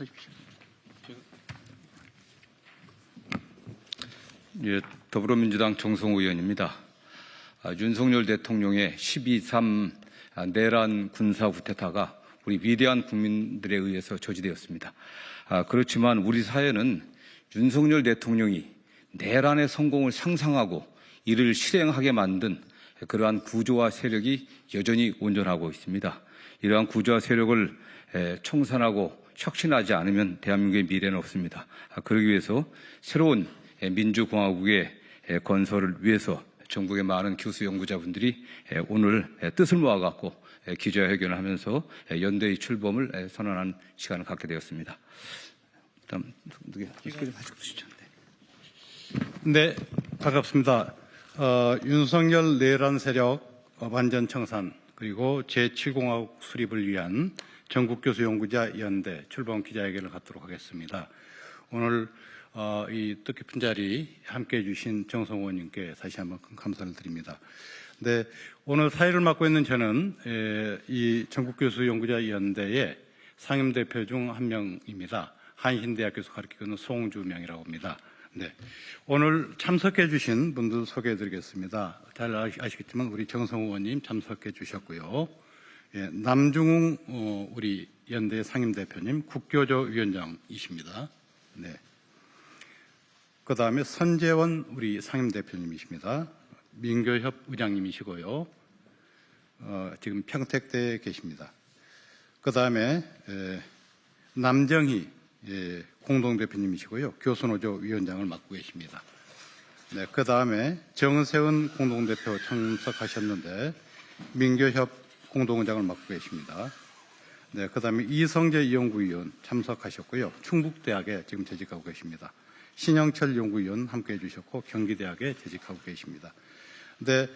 하십시오. 예, 더불어민주당 정성호 의원입니다. 아, 윤석열 대통령의 12.3 아, 내란 군사 구태타가 우리 위대한 국민들에 의해서 저지되었습니다. 아, 그렇지만 우리 사회는 윤석열 대통령이 내란의 성공을 상상하고 이를 실행하게 만든 그러한 구조와 세력이 여전히 온전하고 있습니다. 이러한 구조와 세력을 에, 청산하고 혁신하지 않으면 대한민국의 미래는 없습니다. 아, 그러기 위해서 새로운 에, 민주공화국의 에, 건설을 위해서 전국의 많은 교수 연구자분들이 에, 오늘 에, 뜻을 모아갖고 에, 기자회견을 하면서 에, 연대의 출범을 에, 선언한 시간을 갖게 되었습니다. 다음 누구 좀 해주시죠. 네. 네, 반갑습니다. 어, 윤석열 내란 세력 어, 완전 청산 그리고 제7공화국 수립을 위한 전국교수 연구자 연대 출범 기자회견을 갖도록 하겠습니다. 오늘 어, 이 뜻깊은 자리 함께해 주신 정성 의원님께 다시 한번 큰 감사를 드립니다. 네, 오늘 사회를 맡고 있는 저는 에, 이 전국교수 연구자 연대의 상임 대표 중 한 명입니다. 한신대학교에서 가르치고 있는 송주명이라고 합니다. 네. 오늘 참석해 주신 분들 소개해 드리겠습니다. 잘 아시- 아시겠지만 우리 정성 의원님 참석해 주셨고요. 예, 남중웅 어, 우리 연대 상임대표님 국교조 위원장이십니다. 네. 그 다음에 선재원 우리 상임대표님이십니다. 민교협 의장님이시고요. 어, 지금 평택대에 계십니다. 그 다음에 남정희 예, 공동대표님이시고요. 교수노조 위원장을 맡고 계십니다. 네, 그 다음에 정세은 공동대표 참석하셨는데 민교협 공동의장을 맡고 계십니다. 네, 그 다음에 이성재 연구위원 참석하셨고요. 충북대학에 지금 재직하고 계십니다. 신영철 연구위원 함께 해주셨고 경기대학에 재직하고 계십니다. 네,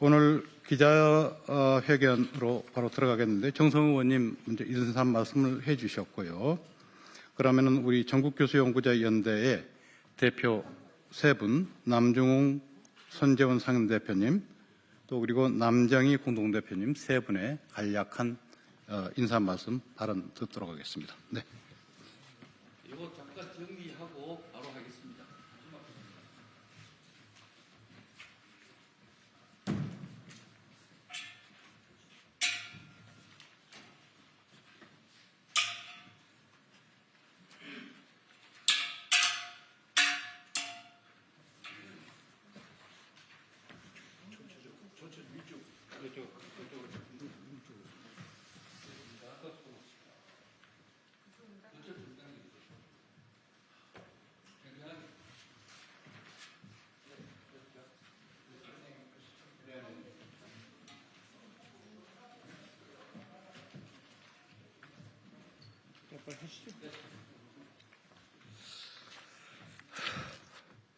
오늘 기자회견으로 바로 들어가겠는데 정성 의원님 먼저 인사 말씀을 해주셨고요. 그러면은 우리 전국교수연구자 연대의 대표 세 분, 남중웅 선재원 상임대표님, 또 그리고 남정희 공동대표님 세 분의 간략한 어, 인사 말씀 발언 듣도록 하겠습니다. 네. 이거 잠깐 정리하고 바로 하겠습니다.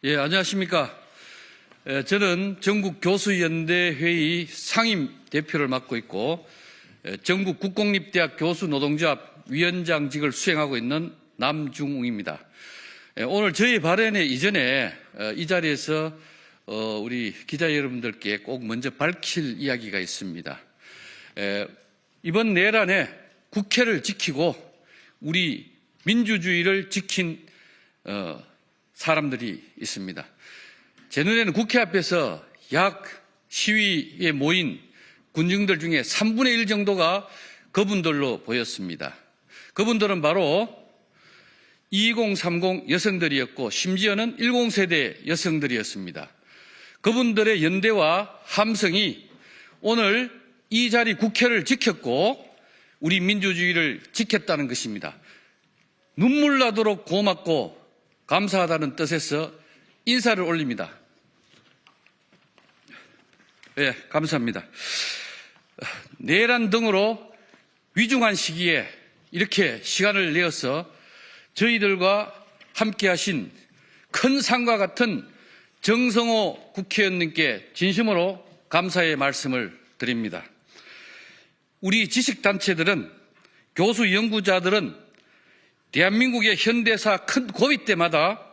예, 안녕하십니까. 에, 저는 전국 교수연대 회의 상임 대표를 맡고 있고 에, 전국 국공립대학 교수 노동조합 위원장직을 수행하고 있는 남중웅입니다. 에, 오늘 저희 발언의 이전에 어, 이 자리에서 어, 우리 기자 여러분들께 꼭 먼저 밝힐 이야기가 있습니다. 에, 이번 내란에 국회를 지키고 우리 민주주의를 지킨 어, 사람들이 있습니다. 제 눈에는 국회 앞에서 약 시위에 모인 군중들 중에 3분의 1 정도가 그분들로 보였습니다. 그분들은 바로 2030 여성들이었고 심지어는 10세대 여성들이었습니다. 그분들의 연대와 함성이 오늘 이 자리 국회를 지켰고 우리 민주주의를 지켰다는 것입니다. 눈물 나도록 고맙고 감사하다는 뜻에서 인사를 올립니다. 예, 감사합니다. 내란 등으로 위중한 시기에 이렇게 시간을 내어서 저희들과 함께 하신 큰 상과 같은 정성호 국회의원님께 진심으로 감사의 말씀을 드립니다. 우리 지식단체들은 교수 연구자들은 대한민국의 현대사 큰 고비 때마다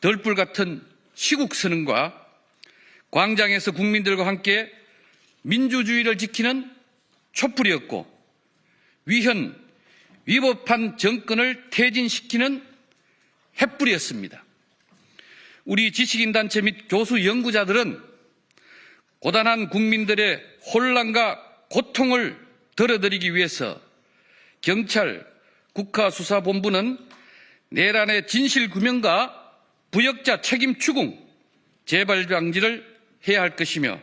덜불 같은 시국 선언과 광장에서 국민들과 함께 민주주의를 지키는 촛불이었고 위현 위법한 정권을 퇴진시키는 햇불이었습니다. 우리 지식인 단체 및 교수 연구자들은 고단한 국민들의 혼란과 고통을 덜어드리기 위해서 경찰, 국가수사본부는 내란의 진실 규명과 부역자 책임 추궁, 재발 방지를 해야 할 것이며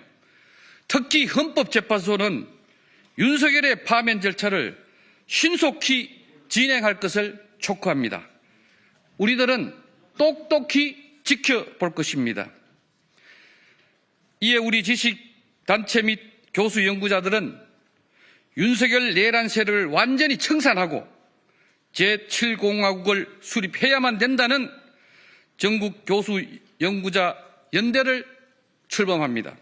특히 헌법재판소는 윤석열의 파면 절차를 신속히 진행할 것을 촉구합니다. 우리들은 똑똑히 지켜볼 것입니다. 이에 우리 지식단체 및 교수 연구자들은 윤석열 내란 세력을 완전히 청산하고 제7공화국을 수립해야만 된다는 전국 교수 연구자 연대를 출범합니다.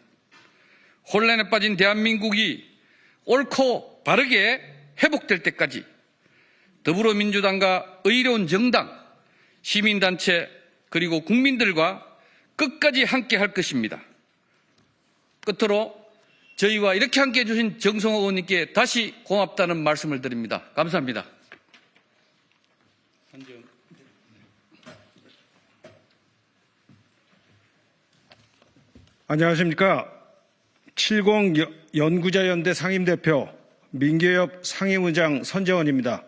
혼란에 빠진 대한민국이 옳고 바르게 회복될 때까지 더불어민주당과 의로운 정당, 시민단체 그리고 국민들과 끝까지 함께 할 것입니다. 끝으로 저희와 이렇게 함께 해주신 정성호 의원님께 다시 고맙다는 말씀을 드립니다. 감사합니다. 안녕하십니까. 70 연구자연대 상임대표 민계엽 상임의장 선재원입니다.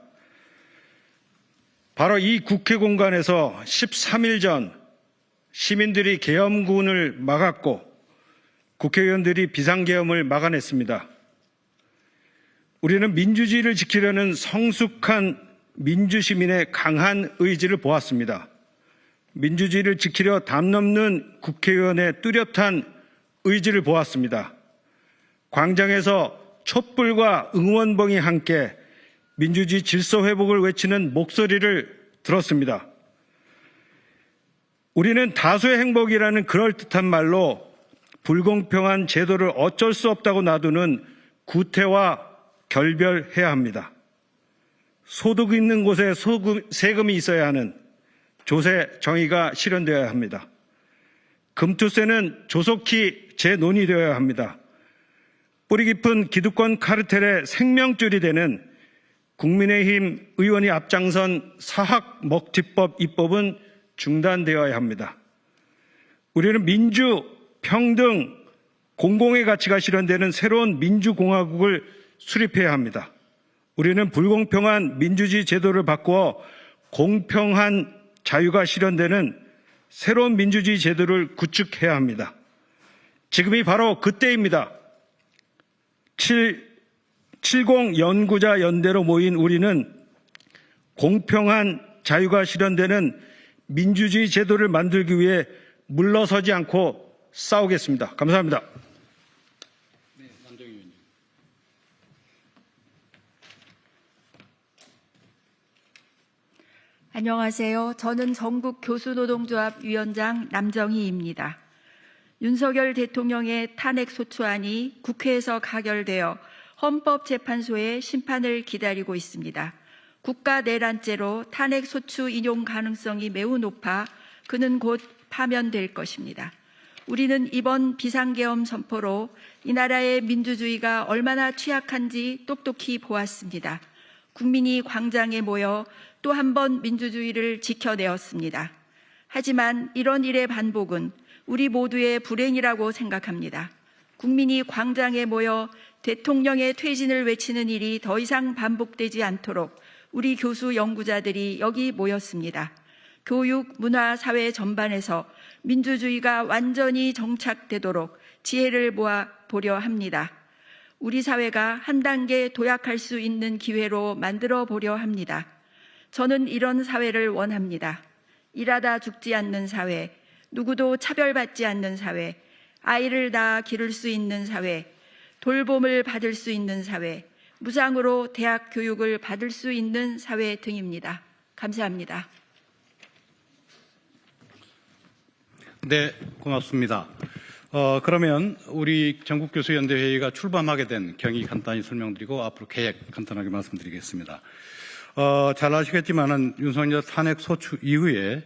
바로 이 국회 공간에서 13일 전 시민들이 계엄군을 막았고 국회의원들이 비상계엄을 막아냈습니다. 우리는 민주주의를 지키려는 성숙한 민주시민의 강한 의지를 보았습니다. 민주주의를 지키려 담 넘는 국회의원의 뚜렷한 의지를 보았습니다. 광장에서 촛불과 응원봉이 함께 민주주의 질서 회복을 외치는 목소리를 들었습니다. 우리는 다수의 행복이라는 그럴듯한 말로 불공평한 제도를 어쩔 수 없다고 놔두는 구태와 결별해야 합니다. 소득 있는 곳에 소금, 세금이 있어야 하는 조세 정의가 실현되어야 합니다. 금투세는 조속히 재논의되어야 합니다. 뿌리 깊은 기득권 카르텔의 생명줄이 되는 국민의힘 의원이 앞장선 사학 먹튀법 입법은 중단되어야 합니다. 우리는 민주, 평등, 공공의 가치가 실현되는 새로운 민주공화국을 수립해야 합니다. 우리는 불공평한 민주주의 제도를 바꾸어 공평한 자유가 실현되는 새로운 민주주의 제도를 구축해야 합니다. 지금이 바로 그때입니다. 7, 70 연구자 연대로 모인 우리는 공평한 자유가 실현되는 민주주의 제도를 만들기 위해 물러서지 않고 싸우겠습니다. 감사합니다. 안녕하세요. 저는 전국 교수노동조합 위원장 남정희입니다. 윤석열 대통령의 탄핵 소추안이 국회에서 가결되어 헌법재판소의 심판을 기다리고 있습니다. 국가 내란죄로 탄핵 소추 인용 가능성이 매우 높아 그는 곧 파면될 것입니다. 우리는 이번 비상계엄 선포로 이 나라의 민주주의가 얼마나 취약한지 똑똑히 보았습니다. 국민이 광장에 모여 또 한 번 민주주의를 지켜내었습니다. 하지만 이런 일의 반복은 우리 모두의 불행이라고 생각합니다. 국민이 광장에 모여 대통령의 퇴진을 외치는 일이 더 이상 반복되지 않도록 우리 교수 연구자들이 여기 모였습니다. 교육, 문화, 사회 전반에서 민주주의가 완전히 정착되도록 지혜를 모아 보려 합니다. 우리 사회가 한 단계 도약할 수 있는 기회로 만들어 보려 합니다. 저는 이런 사회를 원합니다. 일하다 죽지 않는 사회, 누구도 차별받지 않는 사회, 아이를 낳아 기를 수 있는 사회, 돌봄을 받을 수 있는 사회, 무상으로 대학 교육을 받을 수 있는 사회 등입니다. 감사합니다. 네, 고맙습니다. 어, 그러면 우리 전국교수연대회의가 출범하게 된 경위 간단히 설명드리고 앞으로 계획 간단하게 말씀드리겠습니다. 어, 잘 아시겠지만은 윤석열 탄핵 소추 이후에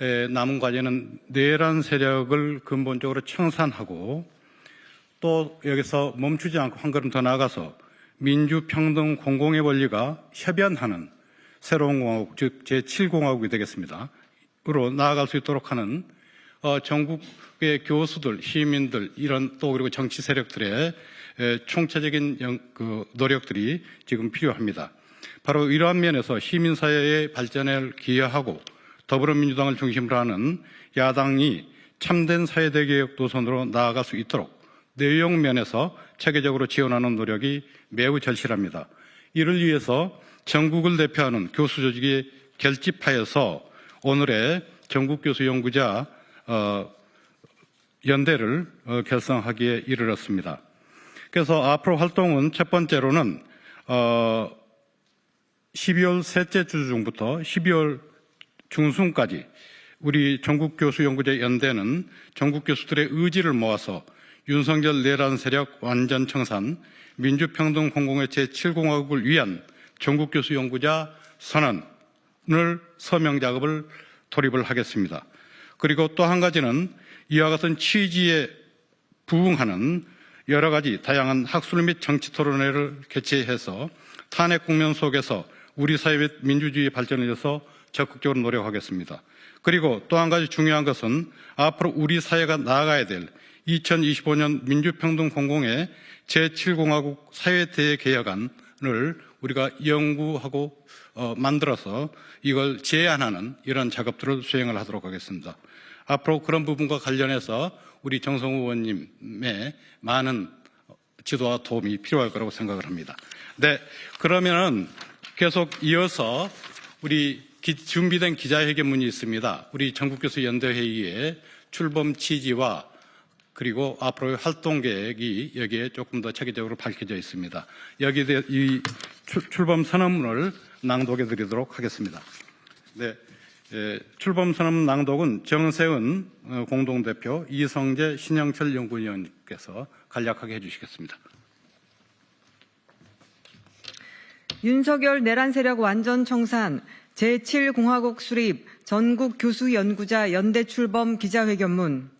에, 남은 과제는 내란 세력을 근본적으로 청산하고 또 여기서 멈추지 않고 한 걸음 더 나아가서 민주, 평등, 공공의 원리가 협연하는 새로운 공화국, 즉 제7공화국이 되겠습니다. 으로 나아갈 수 있도록 하는 어, 전국의 교수들, 시민들 이런 또 그리고 정치 세력들의 에, 총체적인 영- 그 노력들이 지금 필요합니다. 바로 이러한 면에서 시민사회의 발전을 기여하고 더불어민주당을 중심으로 하는 야당이 참된 사회대개혁 노선으로 나아갈 수 있도록 내용 면에서 체계적으로 지원하는 노력이 매우 절실합니다. 이를 위해서 전국을 대표하는 교수 조직이 결집하여서 오늘의 전국교수연구자 어, 연대를 어, 결성하기에 이르렀습니다. 그래서 앞으로 활동은 첫 번째로는 어, 12월 셋째 주 중부터 12월 중순까지 우리 전국교수연구제 연대는 전국 교수들의 의지를 모아서 윤석열 내란 세력 완전 청산, 민주평등 공공의 제7공화국을 위한 전국교수연구자 선언을 서명 작업을 돌입을 하겠습니다. 그리고 또 한 가지는 이와 같은 취지에 부응하는 여러 가지 다양한 학술 및 정치 토론회를 개최해서 탄핵 국면 속에서 우리 사회 및 민주주의 발전을 위해서 적극적으로 노력하겠습니다. 그리고 또 한 가지 중요한 것은 앞으로 우리 사회가 나아가야 될 2025년 민주평등 공공의 제7공화국 사회대개혁안 을 우리가 연구하고 어, 만들어서 이걸 제안하는 이런 작업들을 수행을 하도록 하겠습니다. 앞으로 그런 부분과 관련해서 우리 정성우 의원님의 많은 지도와 도움이 필요할 거라고 생각을 합니다. 네, 그러면은 계속 이어서 우리 기- 준비된 기자회견문이 있습니다. 우리 전국교수 연대회의의 출범 취지와 그리고 앞으로의 활동 계획이 여기에 조금 더 체계적으로 밝혀져 있습니다. 여기에 이 출- 출범 선언문을 낭독해 드리도록 하겠습니다. 네. 예, 출범 선언 낭독은 정세은 어, 공동대표, 이성재 신영철 연구위원님께서 간략하게 해주시겠습니다. 윤석열 내란 세력 완전 청산 제7공화국 수립 전국 교수 연구자 연대 출범 기자회견문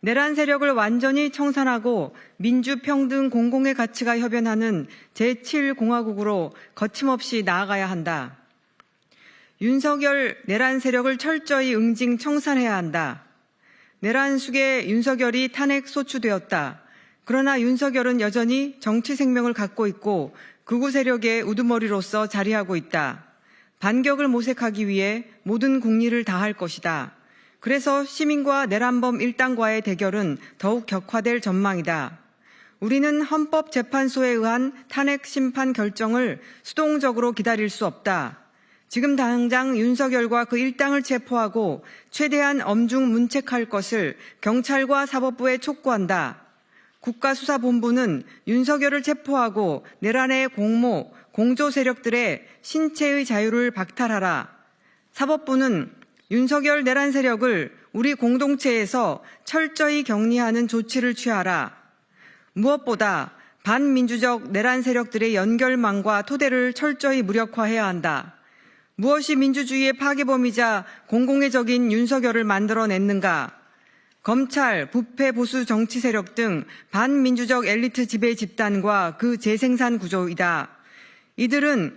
내란 세력을 완전히 청산하고 민주 평등 공공의 가치가 협연하는 제7공화국으로 거침없이 나아가야 한다. 윤석열 내란 세력을 철저히 응징 청산해야 한다. 내란 숙에 윤석열이 탄핵 소추되었다. 그러나 윤석열은 여전히 정치 생명을 갖고 있고 극우 세력의 우두머리로서 자리하고 있다. 반격을 모색하기 위해 모든 국리를 다할 것이다. 그래서 시민과 내란범 일당과의 대결은 더욱 격화될 전망이다. 우리는 헌법재판소에 의한 탄핵 심판 결정을 수동적으로 기다릴 수 없다. 지금 당장 윤석열과 그 일당을 체포하고 최대한 엄중 문책할 것을 경찰과 사법부에 촉구한다. 국가수사본부는 윤석열을 체포하고 내란의 공모, 공조 세력들의 신체의 자유를 박탈하라. 사법부는 윤석열 내란 세력을 우리 공동체에서 철저히 격리하는 조치를 취하라. 무엇보다 반민주적 내란 세력들의 연결망과 토대를 철저히 무력화해야 한다. 무엇이 민주주의의 파괴범이자 공공의 적인 윤석열을 만들어냈는가? 검찰, 부패 보수 정치 세력 등 반민주적 엘리트 지배 집단과 그 재생산 구조이다. 이들은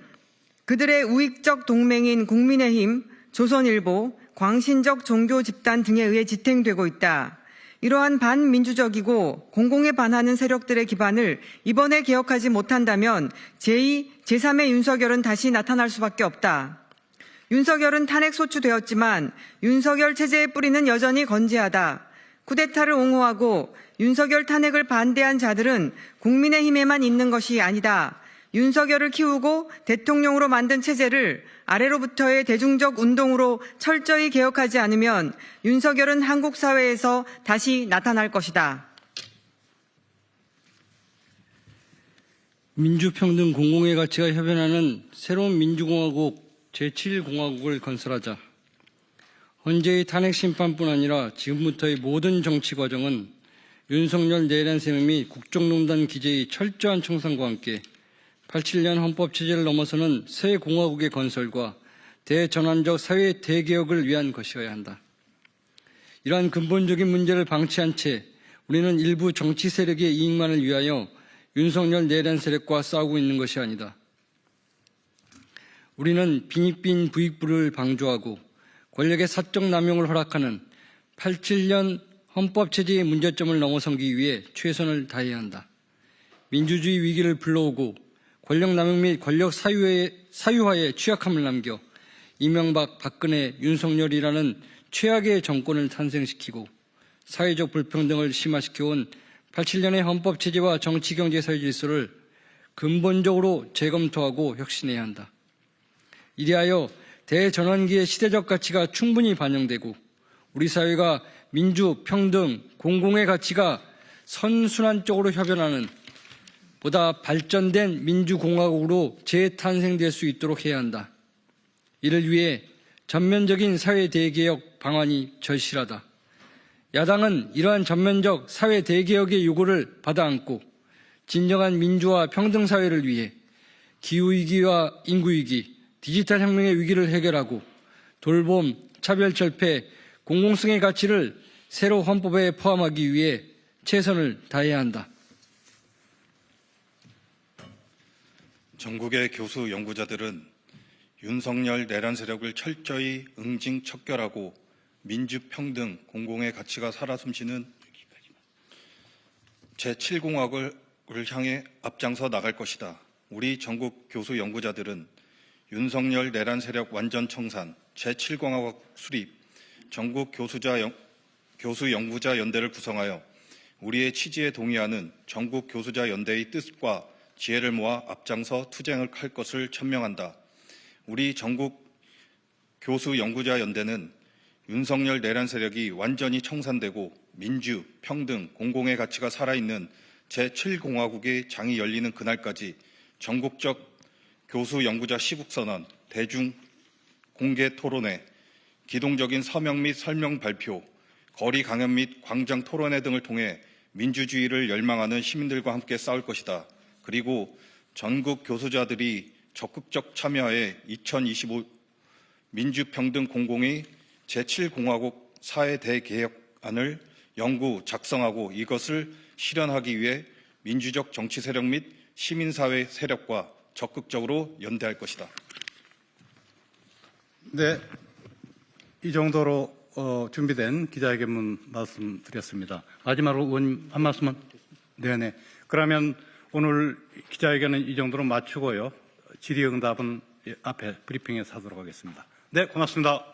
그들의 우익적 동맹인 국민의힘, 조선일보, 광신적 종교 집단 등에 의해 지탱되고 있다. 이러한 반민주적이고 공공에 반하는 세력들의 기반을 이번에 개혁하지 못한다면 제2, 제3의 윤석열은 다시 나타날 수밖에 없다. 윤석열은 탄핵 소추되었지만 윤석열 체제의 뿌리는 여전히 건재하다. 쿠데타를 옹호하고 윤석열 탄핵을 반대한 자들은 국민의힘에만 있는 것이 아니다. 윤석열을 키우고 대통령으로 만든 체제를 아래로부터의 대중적 운동으로 철저히 개혁하지 않으면 윤석열은 한국 사회에서 다시 나타날 것이다. 민주평등 공공의 가치가 협연하는 새로운 민주공화국 제7공화국을 건설하자. 헌재의 탄핵 심판뿐 아니라 지금부터의 모든 정치 과정은 윤석열 내란 및 국정농단 기재의 철저한 청산과 함께 87년 헌법 체제를 넘어서는 새 공화국의 건설과 대전환적 사회 대개혁을 위한 것이어야 한다. 이러한 근본적인 문제를 방치한 채 우리는 일부 정치 세력의 이익만을 위하여 윤석열 내란 세력과 싸우고 있는 것이 아니다. 우리는 빈익빈 부익부를 방조하고 권력의 사적 남용을 허락하는 87년 헌법 체제의 문제점을 넘어서기 위해 최선을 다해야 한다. 민주주의 위기를 불러오고 권력 남용 및 권력 사유에, 사유화에 취약함을 남겨 이명박, 박근혜, 윤석열이라는 최악의 정권을 탄생시키고 사회적 불평등을 심화시켜온 87년의 헌법 체제와 정치 경제 사회 질서를 근본적으로 재검토하고 혁신해야 한다. 이리하여 대전환기의 시대적 가치가 충분히 반영되고 우리 사회가 민주, 평등, 공공의 가치가 선순환적으로 협연하는 보다 발전된 민주공화국으로 재탄생될 수 있도록 해야 한다. 이를 위해 전면적인 사회 대개혁 방안이 절실하다. 야당은 이러한 전면적 사회 대개혁의 요구를 받아 안고 진정한 민주화 평등 사회를 위해 기후위기와 인구위기, 디지털 혁명의 위기를 해결하고 돌봄, 차별철폐, 공공성의 가치를 새로 헌법에 포함하기 위해 최선을 다해야 한다. 전국의 교수 연구자들은 윤석열 내란 세력을 철저히 응징 척결하고 민주 평등 공공의 가치가 살아 숨쉬는 제7공학을 향해 앞장서 나갈 것이다. 우리 전국 교수 연구자들은 윤석열 내란 세력 완전 청산, 제7공학국 수립, 전국 교수자 연- 교수 연구자 연대를 구성하여 우리의 취지에 동의하는 전국 교수자 연대의 뜻과 지혜를 모아 앞장서 투쟁을 할 것을 천명한다. 우리 전국 교수 연구자 연대는 윤석열 내란 세력이 완전히 청산되고 민주, 평등, 공공의 가치가 살아있는 제7공화국의 장이 열리는 그날까지 전국적 교수 연구자 시국선언, 대중 공개 토론회, 기동적인 서명 및 설명 발표, 거리 강연 및 광장 토론회 등을 통해 민주주의를 열망하는 시민들과 함께 싸울 것이다. 그리고 전국 교수자들이 적극적 참여하에 2025 민주평등 공공의 제7공화국 사회 대개혁안을 연구 작성하고 이것을 실현하기 위해 민주적 정치 세력 및 시민사회 세력과 적극적으로 연대할 것이다. 네, 이 정도로 어, 준비된 기자회견문 말씀드렸습니다. 마지막으로 의원님 한 말씀만. 네네. 그러면 오늘 기자회견은 이 정도로 마치고요. 질의응답은 앞에 브리핑에서 하도록 하겠습니다. 네, 고맙습니다.